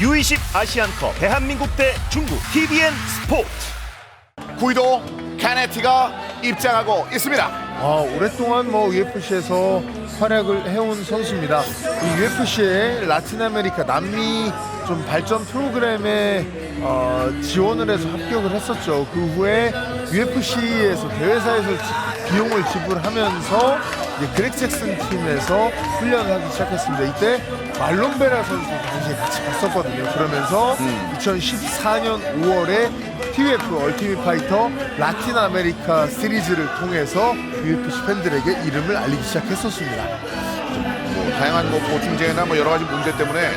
U20 아시안컵 대한민국 대 중국 TVN 스포츠 구이도 카네티가 입장하고 있습니다. 아, 오랫동안 뭐 UFC에서 활약을 해온 선수입니다. 이 UFC의 라틴 아메리카 남미 좀 발전 프로그램에 어, 지원을 해서 합격을 했었죠. 그 후에 UFC에서 대회사에서 지- 비용을 지불하면서 이제 그렉 잭슨 팀에서 훈련을 하기 시작했습니다. 이때 말론베라 선수 당시에 같이 갔었거든요. 그러면서 2014년 5월에 TUF 얼티밋 파이터 라틴 아메리카 시리즈를 통해서 UFC 팬들에게 이름을 알리기 시작했었습니다. 뭐 다양한 뭐 보충제나 뭐 여러 가지 문제 때문에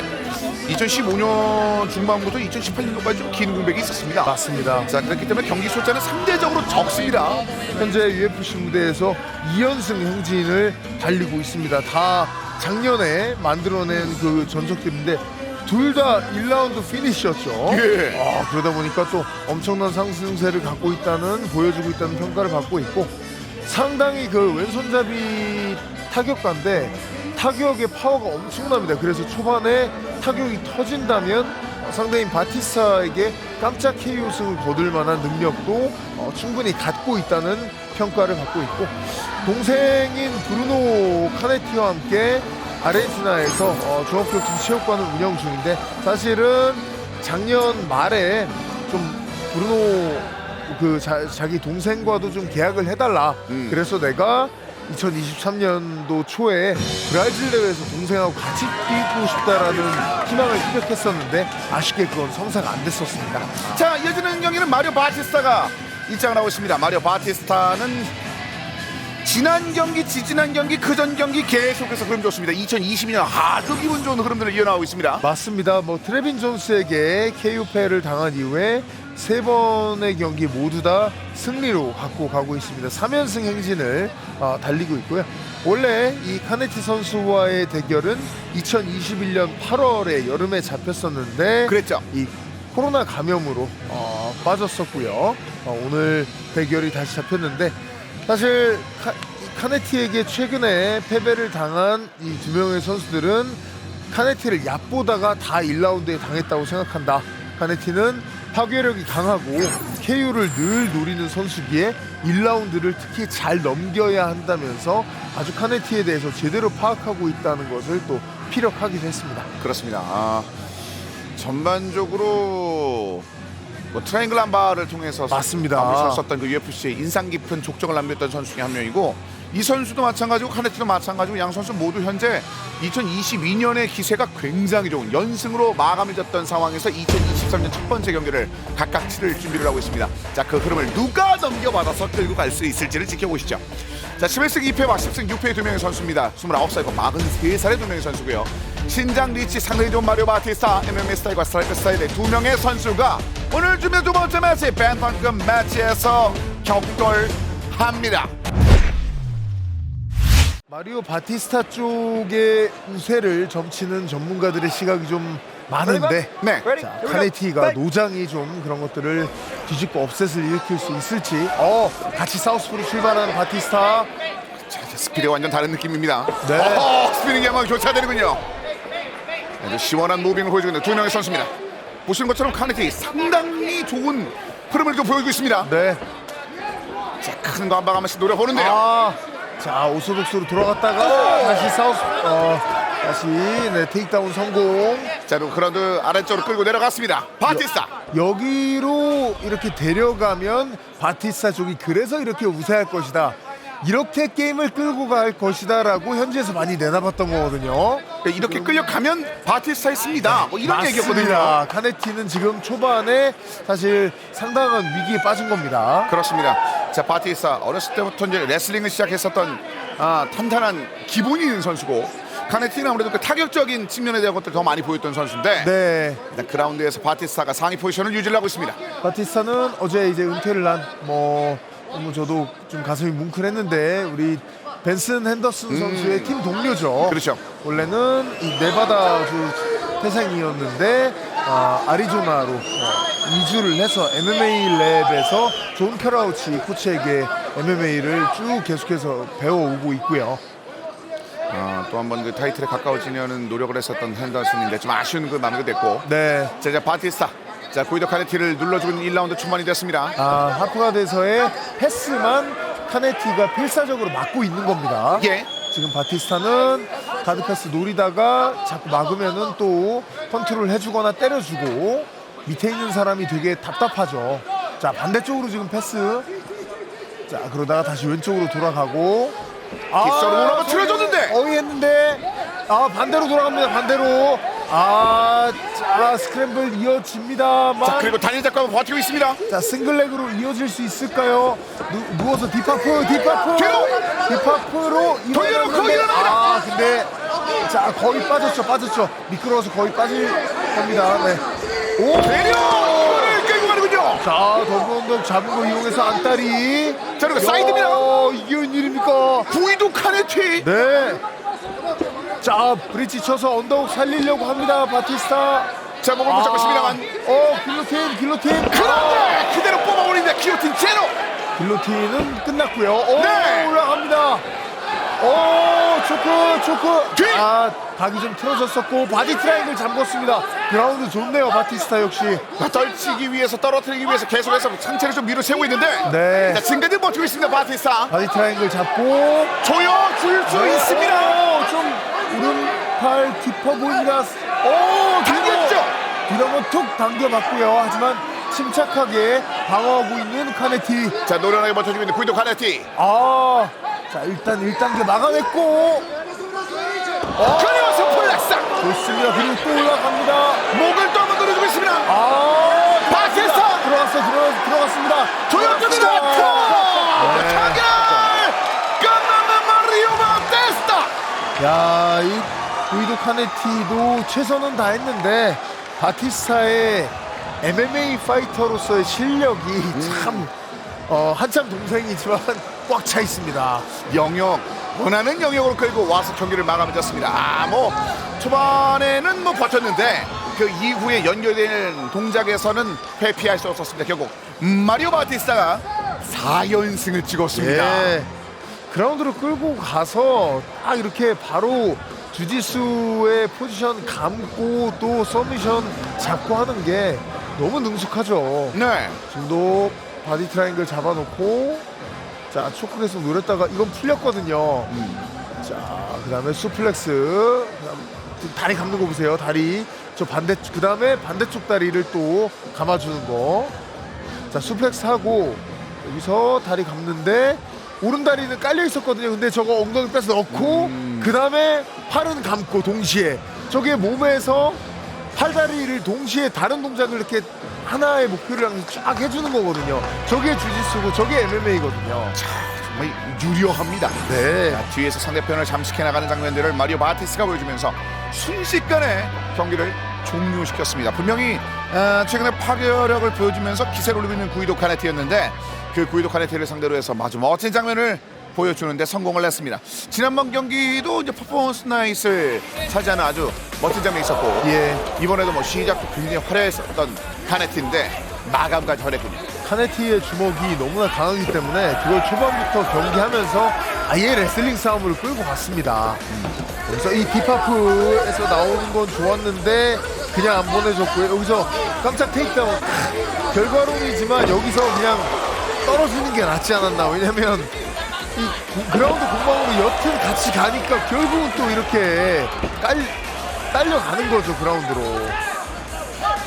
2015년 중반부터 2018년까지 좀 긴 공백이 있었습니다. 맞습니다. 자 그렇기 때문에 경기 숫자는 상대적으로 적습니다. 현재 UFC 무대에서 2연승 행진을 달리고 있습니다. 다 작년에 만들어낸 그 전적들인데 둘 다 1라운드 피니시였죠. 예. 아, 그러다 보니까 또 엄청난 상승세를 갖고 있다는 보여주고 있다는 평가를 받고 있고 상당히 그 왼손잡이 타격가인데 타격의 파워가 엄청납니다. 그래서 초반에 타격이 터진다면 어, 상대인 바티스타에게 깜짝 KO승을 거둘 만한 능력도 어, 충분히 갖고 있다는 평가를 받고 있고 동생인 브루노 카네티와 함께 아르헨티나에서 어, 종합격투기 체육관을 운영 중인데 사실은 작년 말에 좀 브루노 그 자, 자기 동생과도 좀 계약을 해달라. 음. 그래서 내가 2023년도 초에 브라질 대회에서 동생하고 같이 뛰고 싶다라는 희망을 피력했었는데 아쉽게 그건 성사가 안 됐었습니다. 자 이어지는 경기는 마리오 바티스타가 입장을 하고 있습니다. 마리오 바티스타는 지난 경기, 지지난 경기, 그 전 경기 계속해서 흐름 좋습니다. 2022년 아주 기분 좋은 흐름들을 이어나가고 있습니다. 맞습니다. 뭐 트레빈 존스에게 KO패를 당한 이후에 세 번의 경기 모두 다 승리로 갖고 가고 있습니다. 3연승 행진을 어, 달리고 있고요. 원래 이 카네티 선수와의 대결은 2021년 8월에 여름에 잡혔었는데 그랬죠. 이 코로나 감염으로 어, 빠졌었고요. 어, 오늘 대결이 다시 잡혔는데 사실 카, 이 카네티에게 최근에 패배를 당한 이 두 명의 선수들은 카네티를 얕보다가 다 1라운드에 당했다고 생각한다. 카네티는 파괴력이 강하고 KO를 늘 노리는 선수기에 1라운드를 특히 잘 넘겨야 한다면서 아주 카네티에 대해서 제대로 파악하고 있다는 것을 또 피력하기도 했습니다. 그렇습니다. 아, 전반적으로 뭐 트라이앵글 한 바를 통해서 맞습니다. 썼던 그 UFC의 인상 깊은 족적을 남겼던 선수 중에 한 명이고 이 선수도 마찬가지고 카네티도 마찬가지고 양 선수 모두 현재 2022년의 기세가 굉장히 좋은 연승으로 마감을 졌던 상황에서 2023년 첫 번째 경기를 각각 치를 준비를 하고 있습니다. 자, 그 흐름을 누가 넘겨받아서 끌고 갈 수 있을지를 지켜보시죠. 자, 11승 2패와 10승 6패의 두 명의 선수입니다. 29살과 43살의 두 명의 선수고요. 신장 리치 상당히 좋은 마리오 바티스타 MMA 스타일과 스트라이크 스타일의 두 명의 선수가 오늘 준비 두 번째 매치 벤턴급 매치에서 격돌합니다. 마리오 바티스타 쪽의 우세를 점치는 전문가들의 시각이 좀 많은데 네. 자, 카네티가 노장이 좀 그런 것들을 뒤집고 업셋을 일으킬 수 있을지 어 같이 사우스포로 출발하는 바티스타 자, 이제 스피드가 완전 다른 느낌입니다. 네. 어허, 스피드 경험이 교차되는군요. 아주 시원한 무빙을 보여주고 있는 두 명의 선수입니다. 보시는 것처럼 카네티 상당히 좋은 흐름을 좀 보여주고 있습니다. 네. 자, 큰 거 한 방 한 번씩 노려보는데요. 아, 자 오소독스로 돌아갔다가 다시 사우스 어 다시 네 테이크다운 성공 자, 그리고 그라운드 아래쪽으로 끌고 내려갔습니다. 바티스타. 여기로 이렇게 데려가면 바티스타 쪽이 그래서 이렇게 우세할 것이다. 이렇게 게임을 끌고 갈 것이다라고 현지에서 많이 내다봤던 거거든요. 네, 이렇게 끌려가면 바티스타 있습니다. 뭐 이런 얘기였거든요. 카네티는 지금 초반에 사실 상당한 위기에 빠진 겁니다. 그렇습니다. 자, 바티스타 어렸을 때부터 이제 레슬링을 시작했었던 아, 탄탄한 기본이 있는 선수고 카네티는 아무래도 그 타격적인 측면에 대한 것들 더 많이 보였던 선수인데 네. 일단 그라운드에서 바티스타가 상위 포지션을 유지를 하고 있습니다. 바티스타는 어제 이제 은퇴를 한뭐 너무 저도 좀 가슴이 뭉클했는데 우리 벤슨 핸더슨 선수의 팀 동료죠. 음. 그렇죠. 원래는 이 네바다주 태생이었는데 아, 아리조나로 어, 이주를 해서 MMA 랩에서 존 페라우치 코치에게 MMA를 쭉 계속해서 배워오고 있고요. 어, 또한 번 그 타이틀에 가까워지려는 노력을 했었던 henderson인데 좀 아쉬운 그 마무리가 됐고 네. 자 이제 바티스타 자 구이도 카네티를 눌러주고 있는 1라운드 초반이 됐습니다 아, 하프가드에서의 패스만 카네티가 필사적으로 막고 있는 겁니다. 예 지금 바티스타는 가드 패스 노리다가 자꾸 막으면은 또 컨트롤 해주거나 때려주고 밑에 있는 사람이 되게 답답하죠. 자 반대쪽으로 지금 패스. 자 그러다가 다시 왼쪽으로 돌아가고. 깃서로 한번 틀어줬는데. 어이 했는데 아 반대로 돌아갑니다. 반대로. 아, 자 스크램블 이어집니다만. 자 그리고 단일 한번 버티고 있습니다 자 싱글렉으로 이어질 수 있을까요? 누, 누워서 딥파프 뒤로! 딥파프로 돌려놓고 일어나라! 아 근데 자 거의 빠졌죠 빠졌죠 미끄러워서 거의 빠질 겁니다 네 오 내려 끌고 가는군요 자 더블언덕 잡은 거 이용해서 안다리 자, 그리고 사이드입니다. 야, 이게 웬일입니까 구이도 카네티 네. 자 브릿지 쳐서 언덕 살리려고 합니다 바티스타 자 목을 못 잡고 있습니다만 어 길로틴 길로틴 그런데 그대로 뽑아버립니다 기어틴 제로 길로틴은 끝났고요. 오, 네. 올라갑니다. 오, 초크, 초크. 뒤. 아, 각이 좀 틀어졌었고 바디 트라이앵글 잠궜습니다. 그라운드 좋네요, 바티스타 역시. 떨치기 위해서 떨어뜨리기 위해서 계속해서 상체를 좀 밀어 세우고 있는데 네. 자 지금까지 버티고 있습니다 바티스타 바디 트라이앵글 잡고 조여 줄 수 있습니다 오, 좀 오른 팔 깊어 보입니다. 오, 당겼죠 뒤로 툭 당겨봤고요. 하지만 침착하게 방어하고 있는 카네티. 자 노련하게 버텨주고 있는 구이도 카네티 아, 자 일단 1단계 막아냈고 그리고 플렉사 좋습니다. 그리고 또 올라갑니다. 목을 또 한번 노려주고 있습니다 아, 바티스타 들어갔어, 들어, 들어갔습니다. 들어갔습니다. 아트 네. 타결 끝나는 마리오 바티스타 야, 이 구이도 카네티도 최선은 다했는데 바티스타의 MMA 파이터로서의 실력이 참 어, 한참 동생이지만 꽉 차 있습니다. 영역 원하는 영역으로 끌고 와서 경기를 마감해줬습니다. 아 뭐 초반에는 뭐 버텼는데 그 이후에 연결되는 동작에서는 회피할 수 없었습니다. 결국 마리오 바티스타가 4연승을 찍었습니다. 예. 그라운드로 끌고 가서 딱 이렇게 바로 주짓수의 포지션 감고 또 서미션 잡고 하는 게 너무 능숙하죠. 네. 지금도 바디 트라이앵글 잡아놓고 자 초크 계속 노렸다가 이건 풀렸거든요. 자 그다음에 수플렉스 그다음 다리 감는 거 보세요. 다리 저 반대 그다음에 반대쪽 다리를 또 감아주는 거. 자 수플렉스 하고 여기서 다리 감는데 오른 다리는 깔려 있었거든요. 근데 저거 엉덩이 빼서 넣고 그 다음에 팔은 감고 동시에 저게 몸에서 팔다리를 동시에 다른 동작을 이렇게 하나의 목표를 향해서 쫙 해주는 거거든요. 저게 주짓수고 저게 MMA거든요. 정말 유려합니다. 네. 자, 뒤에서 상대편을 잠식해 나가는 장면들을 마리오 바티스가 보여주면서 순식간에 경기를 종료시켰습니다. 분명히 아, 최근에 파괴력을 보여주면서 기세를 올리고 있는 구이도 카네티였는데 그 구이도 카네티를 상대로 해서 아주 멋진 장면을 보여주는데 성공을 했습니다. 지난번 경기도 이제 퍼포먼스 나잇을 차지하는 아주 멋진 장면이 있었고 예. 이번에도 뭐 시작도 굉장히 화려했었던 카네티인데 마감까지 화려했군요. 카네티의 주먹이 너무나 강하기 때문에 그걸 초반부터 경기하면서 아예 레슬링 싸움으로 끌고 갔습니다. 그래서 이 딥하프에서 나오는 건 좋았는데 그냥 안 보내줬고요. 여기서 깜짝 테이크다운 결과론이지만 여기서 그냥 떨어지는 게 낫지 않았나. 왜냐면 이 고- 그라운드 공방으로 여튼 같이 가니까 결국은 또 이렇게 깔, 딸려가는 거죠 그라운드로.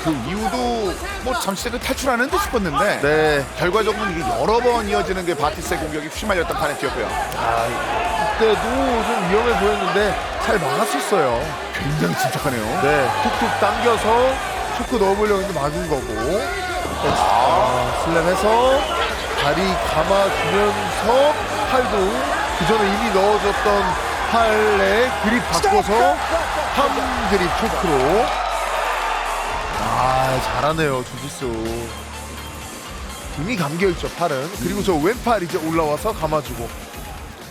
그 이후도 뭐 잠시 그 탈출하는 듯 싶었는데 네. 결과적으로 이게 여러 번 이어지는 그 바티스의 공격이 휘말렸던 카네티였고요. 아, 그때도 좀 위험해 보였는데 잘 막았었어요. 굉장히 침착하네요. 네, 툭툭 당겨서 초크 넣어보려고 했는데 막은 거고. 아, 슬램해서 다리 감아주면서 팔도 그 전에 이미 넣어줬던 팔에 그립 바꿔서 팜 그립 초크로. 아, 잘하네요, 주짓수. 이미 감겨있죠, 팔은. 그리고 저 왼팔 이제 올라와서 감아주고.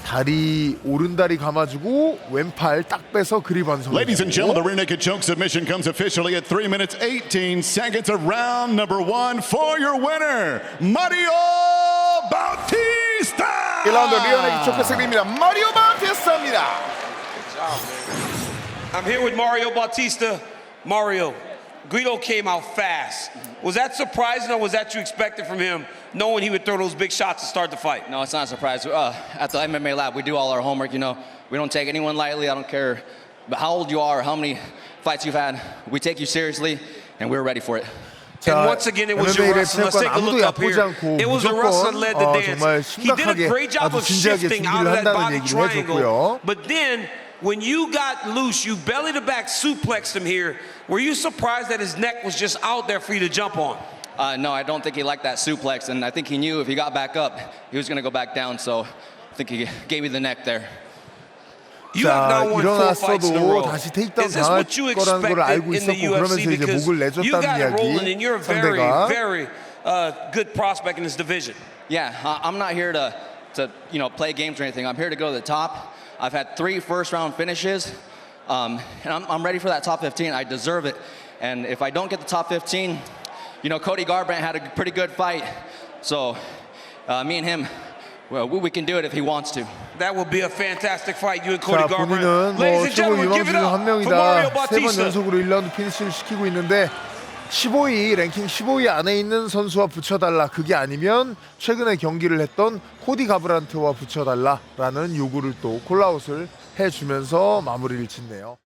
다리, 오른다리 감아주고, 왼팔 딱 빼서 그립 완성. Ladies and gentlemen, the rear naked choke submission comes officially at 3 minutes 18 seconds of round number one for your winner, Mario Bautista. 1라운드 리오네기 초크 승리입니다. 마리오 바티스타입니다. round. I'm here with Mario Bautista. Mario, Guido came out fast. Was that surprising or was that you expected from him, knowing he would throw those big shots to start the fight? No, it's not a surprise. Uh, at the MMA Lab, we do all our homework. You know, we don't take anyone lightly. I don't care how old you are, how many fights you've had. We take you seriously, and we're ready for it. and once again, it was your. Let's take a look up here. It was a wrestler led the dance. He did a great job of shifting out of that body triangle. But then when you got loose, you belly to back suplexed him here. Were you surprised that his neck was just out there for you to jump on? Uh, no, I don't think he liked that suplex, and I think he knew if he got back up, he was going to go back down. So I think he gave me the neck there. You have 자 now won four fights in a row. 일어났어도 다시 테이크다운 Is this 당할 what you 거라는 걸 알고 expected in the 있었고 그러면서 UFC? 이제 Because 목을 you got 내줬다는 it rolling and you're a 이야기 very, 상대가 very uh, good prospect in this division. Yeah, I- I'm not here to, to you know, play games or anything. I'm here to go to the top. I've had three first round finishes, um, and I'm, I'm ready for that top 15. I deserve it. And if I don't get the top 15, you know, Cody Garbrandt had a pretty good fight. So uh, me and him, well, we, we can do it if he wants to. That will be a fantastic fight, you and Cody 자 Garbrandt. 본인은 뭐 Ladies and 최고 gentlemen, 유망 give it 중 한 up for Mario 명이다 세 번 Bautista. 연속으로 1라운드 피니시를 시키고 있는데 15위 랭킹 15위 안에 있는 선수와 붙여달라 그게 아니면 최근에 경기를 했던 코디 가브란트와 붙여달라라는 요구를 또 콜라웃을 해주면서 마무리를 짓네요.